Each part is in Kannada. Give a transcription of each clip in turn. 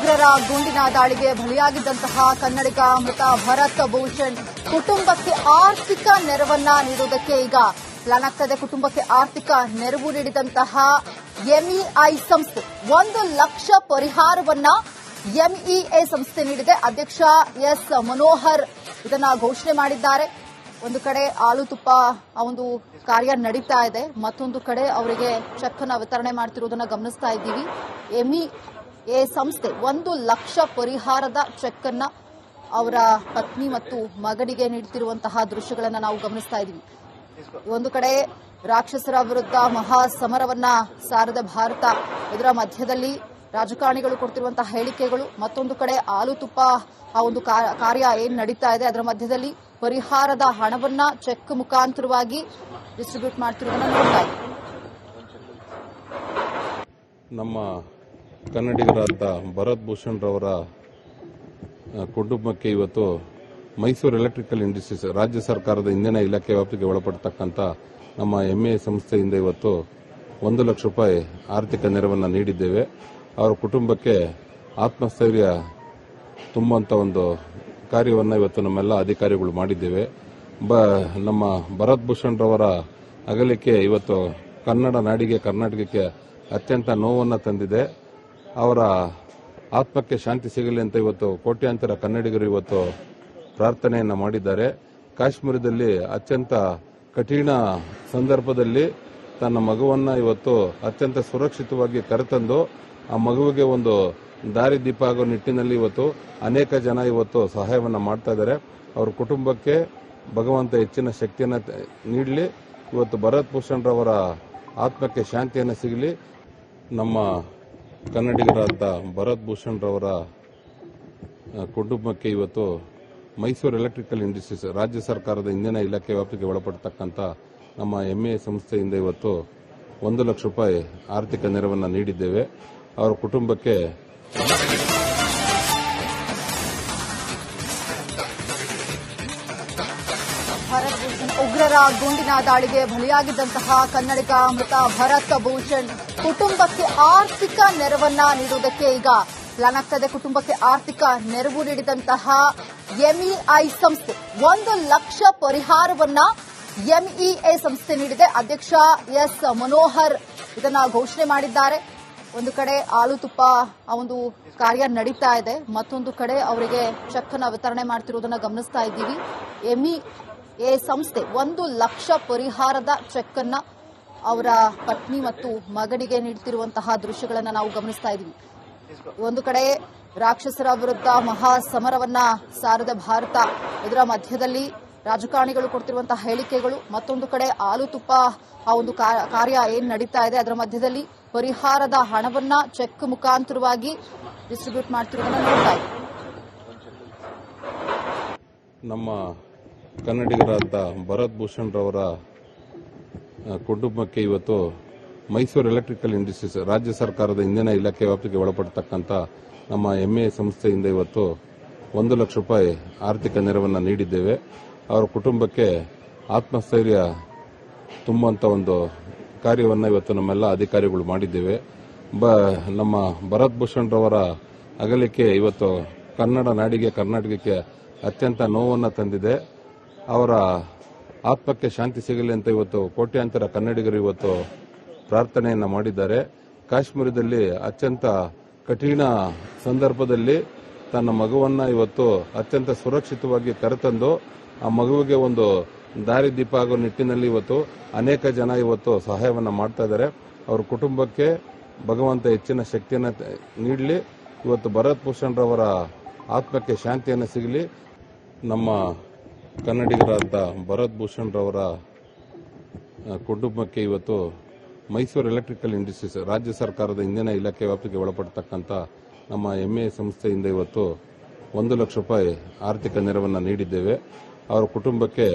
ಉಗ್ರರ ಗುಂಡಿನ ದಾಳಿಗೆ ಬಲಿಯಾಗಿದ್ದಂತಹ ಕನ್ನಡಿಗ ಮೃತ ಭರತ್ ಭೂಷಣ್ ಕುಟುಂಬಕ್ಕೆ ಆರ್ಥಿಕ ನೆರವನ್ನ ನೀಡುವುದಕ್ಕೆ ಈಗ ಪ್ಲಾನ್ ಆಗ್ತದೆ ಕುಟುಂಬಕ್ಕೆ ಆರ್ಥಿಕ ನೆರವು ನೀಡಿದಂತಹ ಎಂಇಐ ಸಂಸ್ಥೆ ಒಂದು ಲಕ್ಷ ಪರಿಹಾರವನ್ನ ಎಂಇಎ ಸಂಸ್ಥೆ ನೀಡಿದೆ. ಅಧ್ಯಕ್ಷ ಎಸ್ ಮನೋಹರ್ ಇದನ್ನ ಘೋಷಣೆ ಮಾಡಿದ್ದಾರೆ. ಒಂದು ಕಡೆ ಆಲು ತುಪ್ಪ, ಆ ಒಂದು ಕಾರ್ಯ ನಡೀತಾ ಇದೆ. ಮತ್ತೊಂದು ಕಡೆ ಅವರಿಗೆ ಚೆಕ್ ಅನ್ನ ವಿತರಣೆ ಮಾಡ್ತಿರೋದನ್ನ ಗಮನಿಸ್ತಾ ಇದ್ದೀವಿ. ಎಂಇ ಸಂಸ್ಥೆ ಒಂದು ಲಕ್ಷ ಪರಿಹಾರದ ಚೆಕ್ ಅನ್ನ ಅವರ ಪತ್ನಿ ಮತ್ತು ಮಗನಿಗೆ ನೀಡುತ್ತಿರುವಂತಹ ದೃಶ್ಯಗಳನ್ನ ನಾವು ಗಮನಿಸ್ತಾ ಇದ್ದೀವಿ. ಒಂದು ಕಡೆ ರಾಕ್ಷಸರ ವಿರುದ್ಧ ಮಹಾ ಸಮರವನ್ನ ಸಾರದ ಭಾರತ, ಇದರ ಮಧ್ಯದಲ್ಲಿ ರಾಜಕಾರಣಿಗಳು ಕೊಡ್ತಿರುವಂತಹ ಹೇಳಿಕೆಗಳು, ಮತ್ತೊಂದು ಕಡೆ ಆಲು ತುಪ್ಪ ಆ ಒಂದು ಕಾರ್ಯ ಏನ್ ನಡೀತಾ ಇದೆ, ಅದರ ಮಧ್ಯದಲ್ಲಿ ಪರಿಹಾರದ ಹಣವನ್ನ ಚೆಕ್ ಮುಖಾಂತರವಾಗಿ ಡಿಸ್ಟ್ರಿಬ್ಯೂಟ್ ಮಾಡ್ತಿರೋದನ್ನ ನೋಡ್ತಾ ನಮ್ಮ ಕನ್ನಡಿಗರಾದ ಭರತ್ ಭೂಷಣ್ ರವರ ಕುಟುಂಬಕ್ಕೆ ಇವತ್ತು ಮೈಸೂರು ಎಲೆಕ್ಟ್ರಿಕಲ್ ಇಂಡಸ್ಟ್ರೀಸ್ ರಾಜ್ಯ ಸರ್ಕಾರದ ಇಂಧನ ಇಲಾಖೆ ವ್ಯಾಪ್ತಿಗೆ ಒಳಪಡ್ತಕ್ಕಂಥ ನಮ್ಮ ಎಂಎ ಸಂಸ್ಥೆಯಿಂದ ಇವತ್ತು ಒಂದು ಲಕ್ಷ ರೂಪಾಯಿ ಆರ್ಥಿಕ ನೆರವನ್ನು ನೀಡಿದ್ದೇವೆ. ಅವರ ಕುಟುಂಬಕ್ಕೆ ಆತ್ಮಸ್ಥೈರ್ಯ ತುಂಬುವಂಥ ಒಂದು ಕಾರ್ಯವನ್ನು ಇವತ್ತು ನಮ್ಮೆಲ್ಲ ಅಧಿಕಾರಿಗಳು ಮಾಡಿದ್ದೇವೆ. ಬ, ನಮ್ಮ ಭರತ್ ಭೂಷಣ್ ರವರ ಅಗಲಿಕೆ ಇವತ್ತು ಕನ್ನಡ ನಾಡಿಗೆ, ಕರ್ನಾಟಕಕ್ಕೆ ಅತ್ಯಂತ ನೋವನ್ನು ತಂದಿದೆ. ಅವರ ಆತ್ಮಕ್ಕೆ ಶಾಂತಿ ಸಿಗಲಿ ಅಂತ ಇವತ್ತು ಕೋಟ್ಯಾಂತರ ಕನ್ನಡಿಗರು ಇವತ್ತು ಪ್ರಾರ್ಥನೆಯನ್ನು ಮಾಡಿದ್ದಾರೆ. ಕಾಶ್ಮೀರದಲ್ಲಿ ಅತ್ಯಂತ ಕಠಿಣ ಸಂದರ್ಭದಲ್ಲಿ ತನ್ನ ಮಗುವನ್ನು ಇವತ್ತು ಅತ್ಯಂತ ಸುರಕ್ಷಿತವಾಗಿ ಕರೆತಂದು ಆ ಮಗುವಿಗೆ ಒಂದು ದಾರಿ ದೀಪ ಆಗೋ ನಿಟ್ಟಿನಲ್ಲಿ ಇವತ್ತು ಅನೇಕ ಜನ ಇವತ್ತು ಸಹಾಯವನ್ನ ಮಾಡ್ತಾ ಇದ್ದಾರೆ. ಅವ್ರ ಕುಟುಂಬಕ್ಕೆ ಭಗವಂತ ಹೆಚ್ಚಿನ ಶಕ್ತಿಯನ್ನು ನೀಡಲಿ. ಇವತ್ತು ಭರತ್ ಭೂಷಣ್ ರವರ ಆತ್ಮಕ್ಕೆ ಶಾಂತಿಯನ್ನು ಸಿಗಲಿ. ನಮ್ಮ ಕನ್ನಡಿಗರಾದ ಭರತ್ ಭೂಷಣ್ ರವರ ಕುಟುಂಬಕ್ಕೆ ಇವತ್ತು ಮೈಸೂರು ಎಲೆಕ್ಟ್ರಿಕಲ್ ಇಂಡಸ್ಟ್ರೀಸ್ ರಾಜ್ಯ ಸರ್ಕಾರದ ಇಂಧನ ಇಲಾಖೆ ವ್ಯಾಪ್ತಿಗೆ ಒಳಪಡತಕ್ಕಂಥ ನಮ್ಮ ಎಂಎ ಸಂಸ್ಥೆಯಿಂದ ಇವತ್ತು ಒಂದು ಲಕ್ಷ ರೂಪಾಯಿ ಆರ್ಥಿಕ ನೆರವನ್ನು ನೀಡಿದ್ದೇವೆ. ಅವರ ಕುಟುಂಬಕ್ಕೆ ಉಗ್ರರ ಗುಂಡಿನ ದಾಳಿಗೆ ಬಲಿಯಾಗಿದ್ದಂತಹ ಕನ್ನಡಿಗ ಮೃತ ಭರತ್ ಭೂಷಣ್ ಕುಟುಂಬಕ್ಕೆ ಆರ್ಥಿಕ ನೆರವನ್ನ ನೀಡುವುದಕ್ಕೆ ಈಗ ಪ್ಲಾನ್ ಆಗ್ತದೆ ಕುಟುಂಬಕ್ಕೆ ಆರ್ಥಿಕ ನೆರವು ನೀಡಿದಂತಹ ಎಂಇಐ ಸಂಸ್ಥೆ ಒಂದು ಲಕ್ಷ ಪರಿಹಾರವನ್ನ ಎಂಇಎ ಸಂಸ್ಥೆ ನೀಡಿದೆ. ಅಧ್ಯಕ್ಷ ಎಸ್ ಮನೋಹರ್ ಇದನ್ನ ಘೋಷಣೆ ಮಾಡಿದ್ದಾರೆ. ಒಂದು ಕಡೆ ಹಾಲು ತುಪ್ಪ, ಆ ಒಂದು ಕಾರ್ಯ ನಡೀತಾ ಇದೆ. ಮತ್ತೊಂದು ಕಡೆ ಅವರಿಗೆ ಚೆಕ್ ಅನ್ನ ವಿತರಣೆ ಗಮನಿಸ್ತಾ ಇದ್ದೀವಿ. ಎಮಿ ಎ ಸಂಸ್ಥೆ ಒಂದು ಲಕ್ಷ ಪರಿಹಾರದ ಚೆಕ್ ಅನ್ನ ಅವರ ಪತ್ನಿ ಮತ್ತು ಮಗನಿಗೆ ನೀಡುತ್ತಿರುವಂತಹ ದೃಶ್ಯಗಳನ್ನ ನಾವು ಗಮನಿಸ್ತಾ ಇದ್ದೀವಿ. ಒಂದು ಕಡೆ ರಾಕ್ಷಸರ ವಿರುದ್ಧ ಮಹಾ ಸಮರವನ್ನ ಸಾರದ ಭಾರತ, ಇದರ ಮಧ್ಯದಲ್ಲಿ ರಾಜಕಾರಣಿಗಳು ಕೊಡ್ತಿರುವಂತಹ ಹೇಳಿಕೆಗಳು, ಮತ್ತೊಂದು ಕಡೆ ಆಲು ತುಪ್ಪ ಆ ಒಂದು ಕಾರ್ಯ ಏನ್ ನಡೀತಾ ಇದೆ, ಅದರ ಮಧ್ಯದಲ್ಲಿ ಪರಿಹಾರದ ಹಣವನ್ನ ಚೆಕ್ ಮುಖಾಂತರವಾಗಿ ಡಿಸ್ಟ್ರಿಬ್ಯೂಟ್ ಮಾಡ್ತಿರೋದನ್ನ ನೋಡ್ತಾ ಇದೆ ನಮ್ಮ ಕನ್ನಡಿಗರಾದ ಭರತ್ ಭೂಷಣ್ ರವರ ಕುಟುಂಬಕ್ಕೆ ಇವತ್ತು ಮೈಸೂರು ಎಲೆಕ್ಟ್ರಿಕಲ್ ಇಂಡಸ್ಟ್ರೀಸ್ ರಾಜ್ಯ ಸರ್ಕಾರದ ಇಂಧನ ಇಲಾಖೆ ವ್ಯಾಪ್ತಿಗೆ ಒಳಪಡತಕ್ಕಂಥ ನಮ್ಮ ಎಂಎ ಸಂಸ್ಥೆಯಿಂದ ಇವತ್ತು ಒಂದು ಲಕ್ಷ ರೂಪಾಯಿ ಆರ್ಥಿಕ ನೆರವನ್ನು ನೀಡಿದ್ದೇವೆ. ಅವರ ಕುಟುಂಬಕ್ಕೆ ಆತ್ಮಸ್ಥೈರ್ಯ ತುಂಬುವಂಥ ಒಂದು ಕಾರ್ಯವನ್ನು ಇವತ್ತು ನಮ್ಮೆಲ್ಲ ಅಧಿಕಾರಿಗಳು ಮಾಡಿದ್ದೇವೆ. ಬ, ನಮ್ಮ ಭರತ್ ಭೂಷಣ್ ರವರ ಅಗಲಿಕೆ ಇವತ್ತು ಕನ್ನಡ ನಾಡಿಗೆ, ಕರ್ನಾಟಕಕ್ಕೆ ಅತ್ಯಂತ ನೋವನ್ನು ತಂದಿದೆ. ಅವರ ಆತ್ಮಕ್ಕೆ ಶಾಂತಿ ಸಿಗಲಿ ಅಂತ ಇವತ್ತು ಕೋಟ್ಯಾಂತರ ಕನ್ನಡಿಗರು ಇವತ್ತು ಪ್ರಾರ್ಥನೆಯನ್ನು ಮಾಡಿದ್ದಾರೆ. ಕಾಶ್ಮೀರದಲ್ಲಿ ಅತ್ಯಂತ ಕಠಿಣ ಸಂದರ್ಭದಲ್ಲಿ ತನ್ನ ಮಗುವನ್ನು ಇವತ್ತು ಅತ್ಯಂತ ಸುರಕ್ಷಿತವಾಗಿ ಕರೆತಂದು ಆ ಮಗುವಿಗೆ ಒಂದು ದಾರಿ ದೀಪ ಆಗೋ ನಿಟ್ಟಿನಲ್ಲಿ ಇವತ್ತು ಅನೇಕ ಜನ ಇವತ್ತು ಸಹಾಯವನ್ನು ಮಾಡ್ತಾ ಇದ್ದಾರೆ. ಅವ್ರ ಕುಟುಂಬಕ್ಕೆ ಭಗವಂತ ಹೆಚ್ಚಿನ ಶಕ್ತಿಯನ್ನು ನೀಡಲಿ. ಇವತ್ತು ಭರತ್ ಭೂಷಣ್ ರವರ ಆತ್ಮಕ್ಕೆ ಶಾಂತಿಯನ್ನು ಸಿಗಲಿ. ನಮ್ಮ ಕನ್ನಡಿಗರಾದ ಭರತ್ ಭೂಷಣ್ ರವರ ಕುಟುಂಬಕ್ಕೆ ಇವತ್ತು ಮೈಸೂರು ಎಲೆಕ್ಟ್ರಿಕಲ್ ಇಂಡಸ್ಟ್ರೀಸ್ ರಾಜ್ಯ ಸರ್ಕಾರದ ಇಂಧನ ಇಲಾಖೆ ವ್ಯಾಪ್ತಿಗೆ ಒಳಪಡ್ತಕ್ಕಂಥ ನಮ್ಮ ಎಂಎ ಸಂಸ್ಥೆಯಿಂದ ಇವತ್ತು ಒಂದು ಲಕ್ಷ ರೂಪಾಯಿ ಆರ್ಥಿಕ ನೆರವನ್ನು ನೀಡಿದ್ದೇವೆ. ಅವರ ಕುಟುಂಬಕ್ಕೆ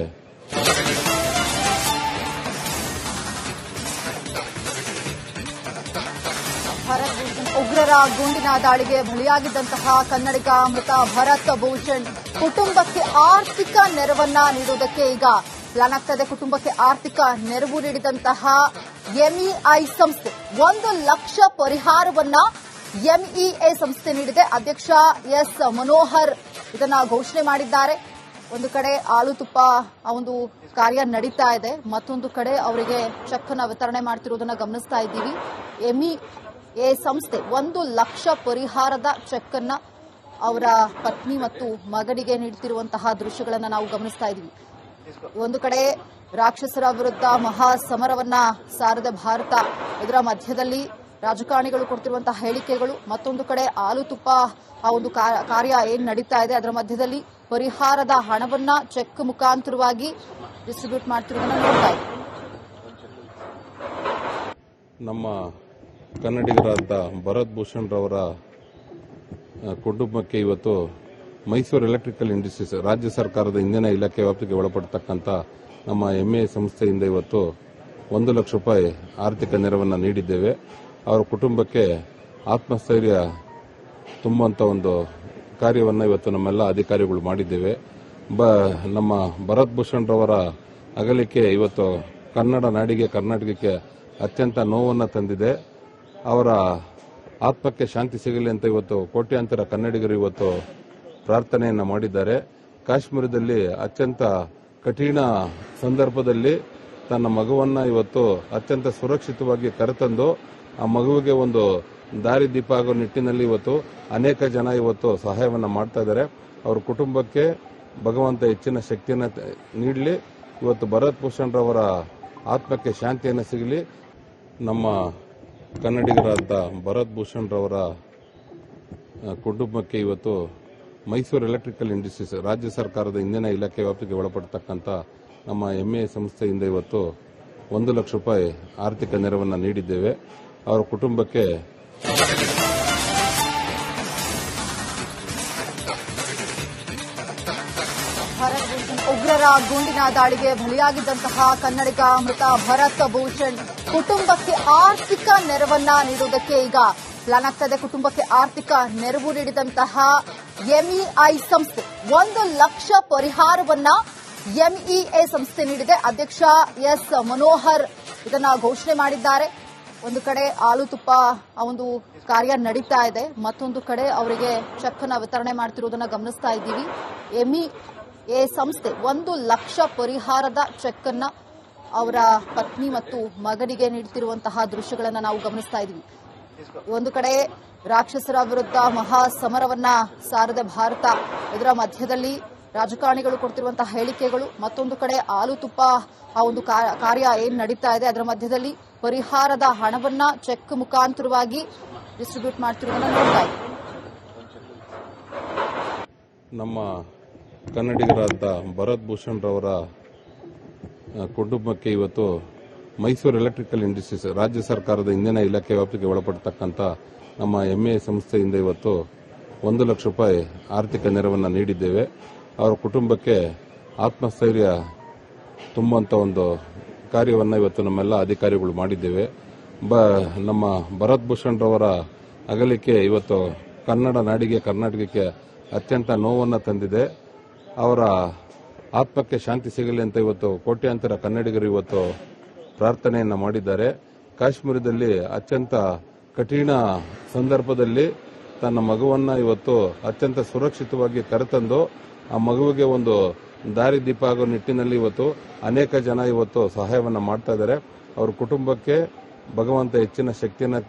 ಉಗ್ರರ ಗುಂಡಿನ ದಾಳಿಗೆ ಬಲಿಯಾಗಿದ್ದಂತಹ ಕನ್ನಡಿಗ ಮೃತ ಭರತ್ ಭೂಷಣ್ ಕುಟುಂಬಕ್ಕೆ ಆರ್ಥಿಕ ನೆರವನ್ನ ನೀಡುವುದಕ್ಕೆ ಈಗ ಪ್ಲಾನ್ ಆಗ್ತದೆ ಕುಟುಂಬಕ್ಕೆ ಆರ್ಥಿಕ ನೆರವು ನೀಡಿದಂತಹ ಎಂಇಐ ಸಂಸ್ಥೆ ಒಂದು ಲಕ್ಷ ಪರಿಹಾರವನ್ನ ಎಂಇಎ ಸಂಸ್ಥೆ ನೀಡಿದೆ. ಅಧ್ಯಕ್ಷ ಎಸ್ ಮನೋಹರ್ ಇದನ್ನ ಘೋಷಣೆ ಮಾಡಿದ್ದಾರೆ. ಒಂದು ಕಡೆ ಆಳು ತುಪ್ಪ ಆ ಒಂದು ಕಾರ್ಯ ನಡೀತಾ ಇದೆ. ಮತ್ತೊಂದು ಕಡೆ ಅವರಿಗೆ ಚೆಕ್ ಅನ್ನ ವಿತರಣೆ ಮಾಡ್ತಿರೋದನ್ನ ಗಮನಿಸ್ತಾ ಇದ್ದೀವಿ. ಎಂಇ ಎ ಸಂಸ್ಥೆ ಒಂದು ಲಕ್ಷ ಪರಿಹಾರದ ಚೆಕ್ ಅನ್ನ ಅವರ ಪತ್ನಿ ಮತ್ತು ಮಗನಿಗೆ ನೀಡುತ್ತಿರುವಂತಹ ದೃಶ್ಯಗಳನ್ನ ನಾವು ಗಮನಿಸ್ತಾ ಇದ್ದೀವಿ ಒಂದು ಕಡೆ ರಾಕ್ಷಸರ ವಿರುದ್ಧ ಮಹಾ ಸಮರವನ್ನ ಸಾರದ ಭಾರತ, ಇದರ ಮಧ್ಯದಲ್ಲಿ ರಾಜಕಾರಣಿಗಳು ಕೊಡ್ತಿರುವಂತಹ ಹೇಳಿಕೆಗಳು, ಮತ್ತೊಂದು ಕಡೆ ಹಾಲು ತುಪ್ಪ ಆ ಒಂದು ಕಾರ್ಯ ಏನ್ ನಡೀತಾ ಇದೆ, ಅದರ ಮಧ್ಯದಲ್ಲಿ ಪರಿಹಾರದ ಹಣವನ್ನ ಚೆಕ್ ಮುಖಾಂತರವಾಗಿ ಡಿಸ್ಟ್ರಿಬ್ಯೂಟ್ ಮಾಡ್ತಿರೋದನ್ನ ನೋಡ್ತಾ ನಮ್ಮ ಕನ್ನಡಿಗರಾದ ಭರತ್ ಭೂಷಣ್ ರವರ ಕುಟುಂಬಕ್ಕೆ ಇವತ್ತು ಮೈಸೂರು ಎಲೆಕ್ಟ್ರಿಕಲ್ ಇಂಡಸ್ಟ್ರೀಸ್ ರಾಜ್ಯ ಸರ್ಕಾರದ ಇಂಧನ ಇಲಾಖೆ ವ್ಯಾಪ್ತಿಗೆ ಒಳಪಡತಕ್ಕಂಥ ನಮ್ಮ ಎಂಎ ಸಂಸ್ಥೆಯಿಂದ ಇವತ್ತು ಒಂದು ಲಕ್ಷ ರೂಪಾಯಿ ಆರ್ಥಿಕ ನೆರವನ್ನು ನೀಡಿದ್ದೇವೆ. ಅವರ ಕುಟುಂಬಕ್ಕೆ ಆತ್ಮಸ್ಥೈರ್ಯ ತುಂಬುವಂಥ ಒಂದು ಕಾರ್ಯವನ್ನು ಇವತ್ತು ನಮ್ಮೆಲ್ಲ ಅಧಿಕಾರಿಗಳು ಮಾಡಿದ್ದೇವೆ. ಬ, ನಮ್ಮ ಭರತ್ ಭೂಷಣ್ ರವರ ಅಗಲಿಕೆ ಇವತ್ತು ಕನ್ನಡ ನಾಡಿಗೆ, ಕರ್ನಾಟಕಕ್ಕೆ ಅತ್ಯಂತ ನೋವನ್ನು ತಂದಿದೆ. ಅವರ ಆತ್ಮಕ್ಕೆ ಶಾಂತಿ ಸಿಗಲಿ ಅಂತ ಇವತ್ತು ಕೋಟ್ಯಾಂತರ ಕನ್ನಡಿಗರು ಇವತ್ತು ಪ್ರಾರ್ಥನೆಯನ್ನು ಮಾಡಿದ್ದಾರೆ. ಕಾಶ್ಮೀರದಲ್ಲಿ ಅತ್ಯಂತ ಕಠಿಣ ಸಂದರ್ಭದಲ್ಲಿ ತನ್ನ ಮಗುವನ್ನ ಇವತ್ತು ಅತ್ಯಂತ ಸುರಕ್ಷಿತವಾಗಿ ಕರೆತಂದು ಆ ಮಗುವಿಗೆ ಒಂದು ದಾರಿ ದೀಪ ಆಗೋ ನಿಟ್ಟಿನಲ್ಲಿ ಇವತ್ತು ಅನೇಕ ಜನ ಇವತ್ತು ಸಹಾಯವನ್ನು ಮಾಡ್ತಾ ಇದ್ದಾರೆ. ಅವ್ರ ಕುಟುಂಬಕ್ಕೆ ಭಗವಂತ ಹೆಚ್ಚಿನ ಶಕ್ತಿಯನ್ನು ನೀಡಲಿ. ಇವತ್ತು ಭರತ್ ಭೂಷಣ್ ರವರ ಆತ್ಮಕ್ಕೆ ಶಾಂತಿಯನ್ನು ಸಿಗಲಿ. ನಮ್ಮ ಕನ್ನಡಿಗರಾದ ಭರತ್ ಭೂಷಣ್ ರವರ ಕುಟುಂಬಕ್ಕೆ ಇವತ್ತು ಮೈಸೂರು ಎಲೆಕ್ಟ್ರಿಕಲ್ ಇಂಡಸ್ಟ್ರೀಸ್ ರಾಜ್ಯ ಸರ್ಕಾರದ ಇಂಧನ ಇಲಾಖೆ ವ್ಯಾಪ್ತಿಗೆ ಒಳಪಡತಕ್ಕಂಥ ನಮ್ಮ ಎಂಎ ಸಂಸ್ಥೆಯಿಂದ ಇವತ್ತು ಒಂದು ಲಕ್ಷ ರೂಪಾಯಿ ಆರ್ಥಿಕ ನೆರವನ್ನು ನೀಡಿದ್ದೇವೆ. ಅವರ ಕುಟುಂಬಕ್ಕೆ ಗುಂಡಿನ ದಾಳಿಗೆ ಬಲಿಯಾಗಿದ್ದಂತಹ ಕನ್ನಡಿಗ ಮೃತ ಭರತ್ ಭೂಷಣ್ ಕುಟುಂಬಕ್ಕೆ ಆರ್ಥಿಕ ನೆರವನ್ನ ನೀಡುವುದಕ್ಕೆ ಈಗ ಪ್ಲಾನ್ ಆಗ್ತಾ ಕುಟುಂಬಕ್ಕೆ ಆರ್ಥಿಕ ನೆರವು ನೀಡಿದಂತಹ ಎಂಇಐ ಸಂಸ್ಥೆ ಒಂದು ಲಕ್ಷ ಪರಿಹಾರವನ್ನ ಎಂಇಎ ಸಂಸ್ಥೆ ನೀಡಿದೆ. ಅಧ್ಯಕ್ಷ ಎಸ್ ಮನೋಹರ್ ಇದನ್ನ ಘೋಷಣೆ ಮಾಡಿದ್ದಾರೆ. ಒಂದು ಕಡೆ ಹಾಲು ತುಪ್ಪ ಒಂದು ಕಾರ್ಯ ನಡೀತಾ ಇದೆ. ಮತ್ತೊಂದು ಕಡೆ ಅವರಿಗೆ ಚೆಕ್ ಅನ್ನ ವಿತರಣೆ ಮಾಡ್ತಿರೋದನ್ನ ಗಮನಿಸ್ತಾ ಇದ್ದೀವಿ. ಎಂಇ ಎ ಸಂಸ್ಥೆ ಒಂದು ಲಕ್ಷ ಪರಿಹಾರದ ಚೆಕ್ ಅನ್ನ ಅವರ ಪತ್ನಿ ಮತ್ತು ಮಗನಿಗೆ ನೀಡುತ್ತಿರುವಂತಹ ದೃಶ್ಯಗಳನ್ನ ನಾವು ಗಮನಿಸ್ತಾ ಇದ್ದೀವಿ ಒಂದು ಕಡೆ ರಾಕ್ಷಸರ ವಿರುದ್ಧ ಮಹಾ ಸಮರವನ್ನ ಸಾರದ ಭಾರತ, ಇದರ ಮಧ್ಯದಲ್ಲಿ ರಾಜಕಾರಣಿಗಳು ಕೊಡ್ತಿರುವಂತಹ ಹೇಳಿಕೆಗಳು, ಮತ್ತೊಂದು ಕಡೆ ಹಾಲು ತುಪ್ಪ ಆ ಒಂದು ಕಾರ್ಯ ಏನ್ ನಡೀತಾ ಇದೆ, ಅದರ ಮಧ್ಯದಲ್ಲಿ ಪರಿಹಾರದ ಹಣವನ್ನ ಚೆಕ್ ಮುಖಾಂತರವಾಗಿ ಡಿಸ್ಟ್ರಿಬ್ಯೂಟ್ ಮಾಡ್ತಿರೋದನ್ನ ನೋಡ್ತಾ ನಮ್ಮ ಕನ್ನಡಿಗರಾದ ಭರತ್ ಭೂಷಣ್ ರವರ ಕುಟುಂಬಕ್ಕೆ ಇವತ್ತು ಮೈಸೂರು ಎಲೆಕ್ಟ್ರಿಕಲ್ ಇಂಡಸ್ಟ್ರೀಸ್ ರಾಜ್ಯ ಸರ್ಕಾರದ ಇಂಧನ ಇಲಾಖೆ ವ್ಯಾಪ್ತಿಗೆ ಒಳಪಡತಕ್ಕಂಥ ನಮ್ಮ ಎಂಎ ಸಂಸ್ಥೆಯಿಂದ ಇವತ್ತು ಒಂದು ಲಕ್ಷ ರೂಪಾಯಿ ಆರ್ಥಿಕ ನೆರವನ್ನು ನೀಡಿದ್ದೇವೆ. ಅವರ ಕುಟುಂಬಕ್ಕೆ ಆತ್ಮಸ್ಥೈರ್ಯ ತುಂಬುವಂಥ ಒಂದು ಕಾರ್ಯವನ್ನು ಇವತ್ತು ನಮ್ಮೆಲ್ಲ ಅಧಿಕಾರಿಗಳು ಮಾಡಿದ್ದೇವೆ. ಬ, ನಮ್ಮ ಭರತ್ ಭೂಷಣ್ ರವರ ಅಗಲಿಕೆ ಇವತ್ತು ಕನ್ನಡ ನಾಡಿಗೆ, ಕರ್ನಾಟಕಕ್ಕೆ ಅತ್ಯಂತ ನೋವನ್ನು ತಂದಿದೆ. ಅವರ ಆತ್ಮಕ್ಕೆ ಶಾಂತಿ ಸಿಗಲಿ ಅಂತ ಇವತ್ತು ಕೋಟ್ಯಾಂತರ ಕನ್ನಡಿಗರು ಇವತ್ತು ಪ್ರಾರ್ಥನೆಯನ್ನು ಮಾಡಿದ್ದಾರೆ. ಕಾಶ್ಮೀರದಲ್ಲಿ ಅತ್ಯಂತ ಕಠಿಣ ಸಂದರ್ಭದಲ್ಲಿ ತನ್ನ ಮಗುವನ್ನ ಇವತ್ತು ಅತ್ಯಂತ ಸುರಕ್ಷಿತವಾಗಿ ಕರೆತಂದು ಆ ಮಗುವಿಗೆ ಒಂದು ದಾರಿ ದೀಪ ಆಗೋ ನಿಟ್ಟಿನಲ್ಲಿ ಇವತ್ತು ಅನೇಕ ಜನ ಇವತ್ತು ಸಹಾಯವನ್ನು ಮಾಡ್ತಾ ಇದ್ದಾರೆ. ಅವರ ಕುಟುಂಬಕ್ಕೆ ಭಗವಂತ ಹೆಚ್ಚಿನ ಶಕ್ತಿಯನ್ನು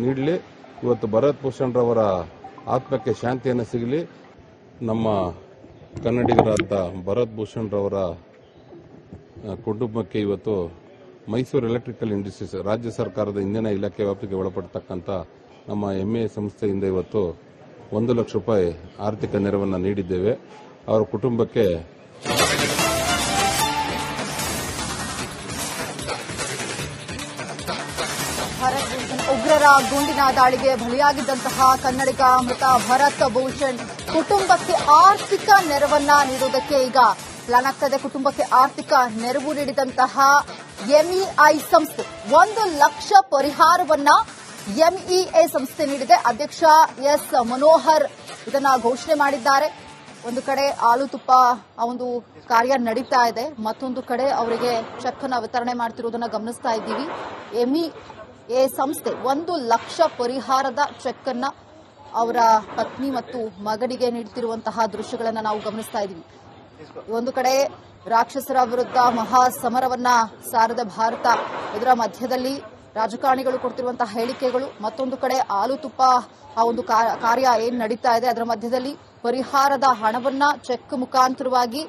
ನೀಡಲಿ. ಇವತ್ತು ಭರತ್ ಭೂಷಣ್ ರವರ ಆತ್ಮಕ್ಕೆ ಶಾಂತಿಯನ್ನು ಸಿಗಲಿ. ನಮ್ಮ ಕನ್ನಡಿಗರಾದ ಭರತ್ ಭೂಷಣ್ ರವರ ಕುಟುಂಬಕ್ಕೆ ಇವತ್ತು ಮೈಸೂರು ಎಲೆಕ್ಟ್ರಿಕಲ್ ಇಂಡಸ್ಟ್ರೀಸ್ ರಾಜ್ಯ ಸರ್ಕಾರದ ಇಂಧನ ಇಲಾಖೆ ವ್ಯಾಪ್ತಿಗೆ ಒಳಪಡತಕ್ಕಂಥ ನಮ್ಮ ಎಂಎ ಸಂಸ್ಥೆಯಿಂದ ಇವತ್ತು ಒಂದು ಲಕ್ಷ ರೂಪಾಯಿ ಆರ್ಥಿಕ ನೆರವನ್ನು ನೀಡಿದ್ದೇವೆ. ಅವರ ಕುಟುಂಬಕ್ಕೆ ಉಗ್ರರ ಗುಂಡಿನ ದಾಳಿಗೆ ಬಲಿಯಾಗಿದ್ದಂತಹ ಕನ್ನಡಿಗ ಮೃತ ಭರತ್ ಭೂಷಣ್. ಕುಟುಂಬಕ್ಕೆ ಆರ್ಥಿಕ ನೆರವನ್ನ ನೀಡುವುದಕ್ಕೆ ಈಗ ಪ್ಲಾನ್ ಕುಟುಂಬಕ್ಕೆ ಆರ್ಥಿಕ ನೆರವು ನೀಡಿದಂತಹ ಎಂಇಐ ಸಂಸ್ಥೆ ಒಂದು ಲಕ್ಷ ಪರಿಹಾರವನ್ನ ಎಂಇಎ ಸಂಸ್ಥೆ ನೀಡಿದೆ. ಅಧ್ಯಕ್ಷ ಎಸ್ ಮನೋಹರ್ ಇದನ್ನ ಘೋಷಣೆ ಮಾಡಿದ್ದಾರೆ. ಒಂದು ಕಡೆ ಆಲು ತುಪ್ಪ, ಆ ಒಂದು ಕಾರ್ಯ ನಡೀತಾ ಇದೆ. ಮತ್ತೊಂದು ಕಡೆ ಅವರಿಗೆ ಚೆಕ್ ಅನ್ನ ವಿತರಣೆ ಮಾಡ್ತಿರೋದನ್ನ ಗಮನಿಸ್ತಾ ಇದ್ದೀವಿ. ಎಂಇಎ ಎ ಸಂಸ್ಥೆ ಒಂದು ಲಕ್ಷ ಪರಿಹಾರದ ಚೆಕ್ ಅನ್ನ ಅವರ ಪತ್ನಿ ಮತ್ತು ಮಗನಿಗೆ ನೀಡುತ್ತಿರುವಂತಹ ದೃಶ್ಯಗಳನ್ನು ನಾವು ಗಮನಿಸ್ತಾ ಇದ್ದೀವಿ. ಒಂದು ಕಡೆ ರಾಕ್ಷಸರ ವಿರುದ್ಧ ಮಹಾ ಸಮರವನ್ನ ಸಾರದ ಭಾರತ, ಇದರ ಮಧ್ಯದಲ್ಲಿ ರಾಜಕಾರಣಿಗಳು ಕೊಡ್ತಿರುವಂತಹ ಹೇಳಿಕೆಗಳು, ಮತ್ತೊಂದು ಕಡೆ ಹಾಲು ತುಪ್ಪ ಆ ಒಂದು ಕಾರ್ಯ ಏನ್ ನಡೀತಾ ಇದೆ, ಅದರ ಮಧ್ಯದಲ್ಲಿ ಪರಿಹಾರದ ಹಣವನ್ನ ಚೆಕ್ ಮುಖಾಂತರವಾಗಿ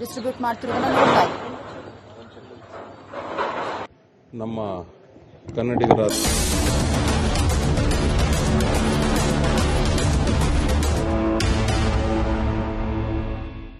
ಡಿಸ್ಟ್ರಿಬ್ಯೂಟ್ ಮಾಡ್ತಿರೋದನ್ನ ನೋಡ್ತಾ ನಮ್ಮ ಕನ್ನಡಿಗರ